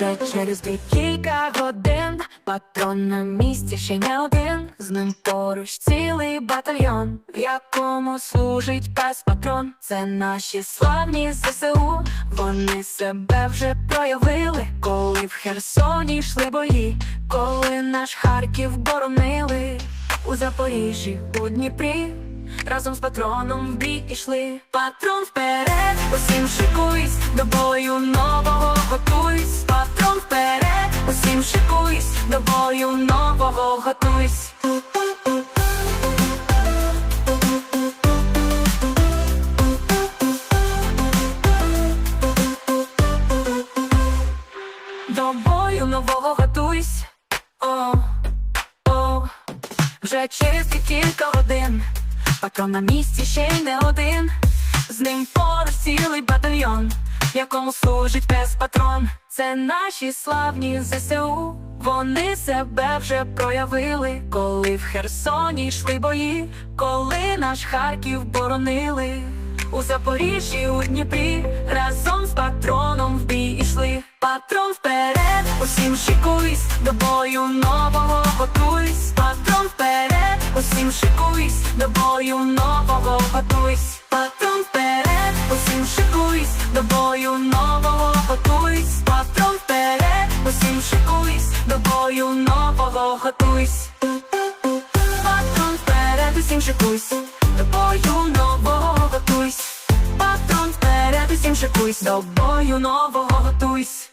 Вже через кілька годин патрон на місці ще не один. З ним поруч цілий батальйон, в якому служить пес патрон. Це наші славні ЗСУ. Вони себе вже проявили, коли в Херсоні йшли бої, коли наш Харків боронили у Запоріжжі, у Дніпрі. Разом з патроном в бій ішли. Патрон вперед, усім шикуйсь, до бою вперед, усім шикуйсь, до бою нового готуйсь. До бою нового готуйсь. Вже через кілька годин. Патрон на місці ще й не один. З ним поруч цілий батальйон, якому служить пес патрон. Це наші славні ЗСУ. Вони себе вже проявили, коли в Херсоні йшли бої, коли наш Харків боронили. У Запоріжжі, у Дніпрі разом з патроном в бій ішли. Патрон вперед, усім шикуйсь, до бою нового готуйсь. Патрон вперед, усім шикуйсь, до бою нового готуйсь. Готуйсь. Патрон вперед, усім шикуйсь, до бою нового готуйсь. Патрон вперед, усім шикуйсь, до бою нового готуйсь. Патрон вперед, усім шикуйсь, до бою нового готуйсь.